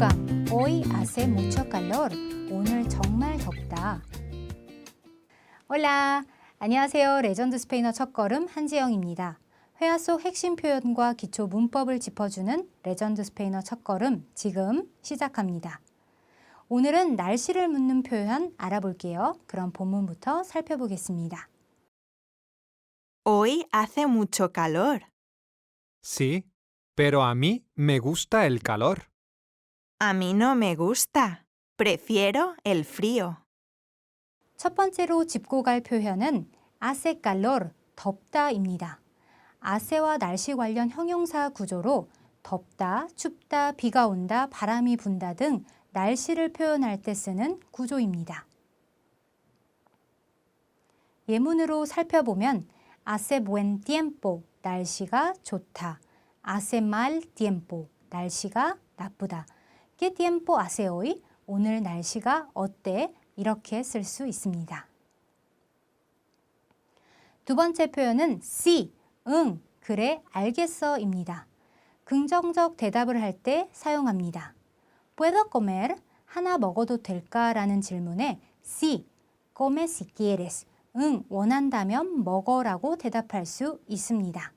주간 Hoy hace mucho calor. 오늘 정말 덥다. Hola. 안녕하세요. 레전드 스페인어 첫걸음 한지영입니다. 회화 속 핵심 표현과 기초 문법을 짚어주는 레전드 스페인어 첫걸음 지금 시작합니다. 오늘은 날씨를 묻는 표현 알아볼게요. 그럼 본문부터 살펴보겠습니다. Hoy hace mucho calor. Sí, pero a mí me gusta el calor. A mí no me gusta. Prefiero el frío. 첫 번째로 짚고 갈 표현은 hace calor, 덥다입니다. 아세와 날씨 관련 형용사 구조로 덥다, 춥다, 비가 온다, 바람이 분다 등 날씨를 표현할 때 쓰는 구조입니다. 예문으로 살펴보면 hace buen tiempo, 날씨가 좋다. hace mal tiempo, 날씨가 나쁘다. ¿Qué tiempo hace hoy? 오늘 날씨가 어때? 이렇게 쓸 수 있습니다. 두 번째 표현은 sí, 응, 그래, 알겠어입니다. 긍정적 대답을 할 때 사용합니다. ¿Puedo comer? 하나 먹어도 될까? 라는 질문에 sí, come si quieres. 응, 원한다면 먹어라고 대답할 수 있습니다.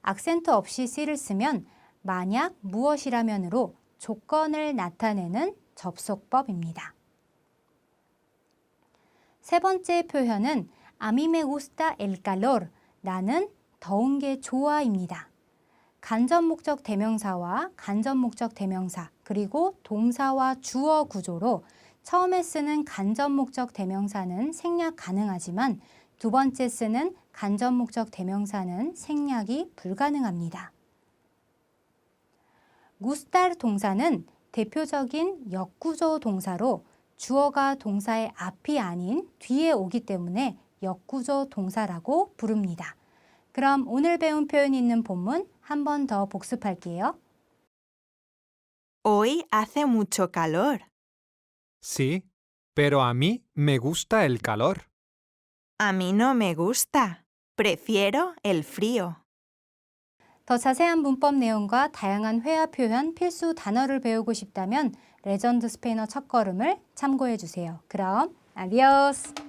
악센트 없이 씨를 쓰면 만약 무엇이라면으로 조건을 나타내는 접속법입니다. 세 번째 표현은 A mí me gusta el calor. 나는 더운 게 좋아입니다. 간접 목적 대명사와 간접 목적 대명사 그리고 동사와 주어 구조로 처음에 쓰는 간접 목적 대명사는 생략 가능하지만 두 번째 쓰는 간접 목적 대명사는 생략이 불가능합니다. Gustar 동사는 대표적인 역구조 동사로 주어가 동사의 앞이 아닌 뒤에 오기 때문에 역구조 동사라고 부릅니다. 그럼 오늘 배운 표현이 있는 본문 한 번 더 복습할게요. Hoy hace mucho calor. Sí, pero a mí me gusta el calor. A mí no me gusta. Prefiero el frío. 더 자세한 문법 내용과 다양한 회화 표현, 필수 단어를 배우고 싶다면 레전드 스페인어 첫걸음을 참고해 주세요. 그럼 아디오스!